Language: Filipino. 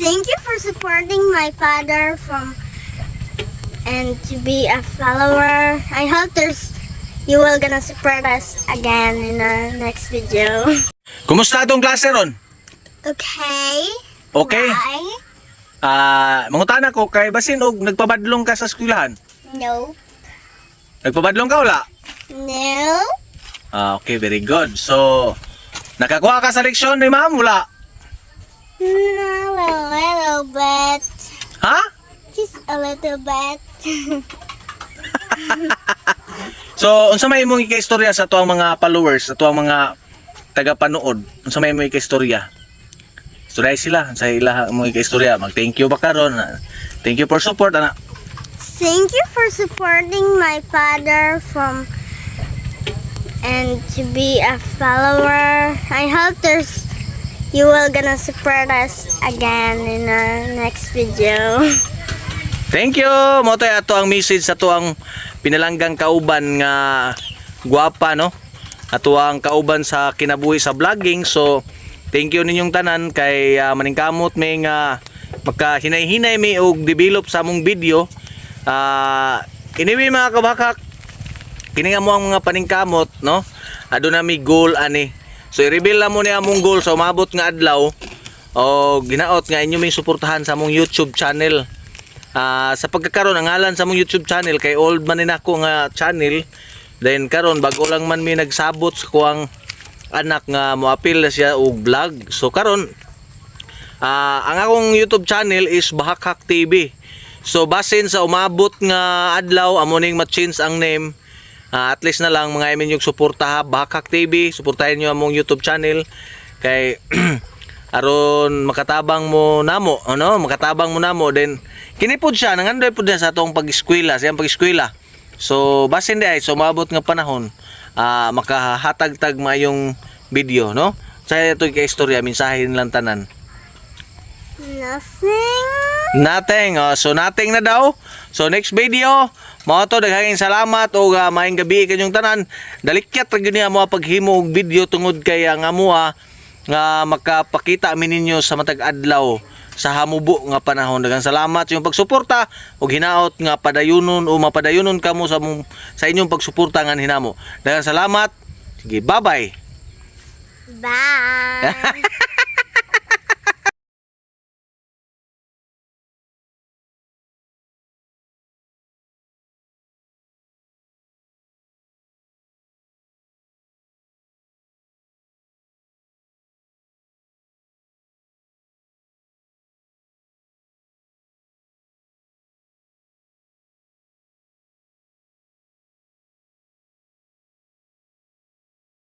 Thank you for supporting my father from and to be a follower. I hope there's you will gonna support us again in the next video. Kumusta atong klase ron? Okay. Okay. Bye. Ah, mangutana ko kay basin og nagpabadlong ka sa eskwelahan. No. Nagpabadlong ka wala? No. Ah, okay, very good. So, nakakuha ka sa leksyon ni ma'am wala? No, a little bit. So, unsa may imong ikaistorya sa tuang mga followers, sa tuang mga tagapanood? Unsa may imong ikaistorya? Istorya sila, sa ila mo ikaistorya. Mag-thank you ba karon? Thank you for support ana. Thank you for supporting my father from and to be a follower. I hope there's you will gonna support us again in the next video. Thank you. Mo tay ato ang message sa tuang pinalanggang kauban nga guwapa no. Ato ang kauban sa kinabuhi sa vlogging. So, thank you ninyong tanan kay uh, maningkamot may nga magkahinay-hinay mi og develop sa among video. Ah, anyway mga kabakak, kini nga mo ang mga paningkamot no. Ado na mi goal ani. So i-reveal na mo ni among goal sa umabot nga adlaw o ginaot nga inyo may suportahan sa among YouTube channel. Ah, sa pagkakaroon ang ngalan sa mong YouTube channel kay old man din ako nga channel then karon bago lang man mi nagsabot sa kuang anak nga moapil na siya og vlog. So karon ah, ang akong YouTube channel is Bahakak TV so basin sa umabot nga adlaw amo ning ma-change ang name. Ah, at least na lang mga imin yung suporta ha Bahakak TV suportahin niyo among YouTube channel. Kay aron makatabang mo namo ano makatabang mo namo then kini pud siya nangandoy pud siya sa atong pag-eskwela sa pag-eskwela so basin di ay so maabot nga panahon ah makahatag-tag mayong video no sa ito kay istorya mensahe lang tanan Nothing. Nothing. Oh, so nothing na daw. So next video, mo to daghang salamat o uh, maayong gabi kanyong tanan. Dalikyat ra gyud niya mo paghimo og video tungod kay ang amuha nga makapakita amin ninyo sa matag adlaw sa hamubo nga panahon. Daghang salamat sa inyong pagsuporta ug hinaot nga padayunon o mapadayunon kamo sa mong, sa inyong pagsuporta nga hinamo. Daghang salamat. Sige, bye-bye. Bye.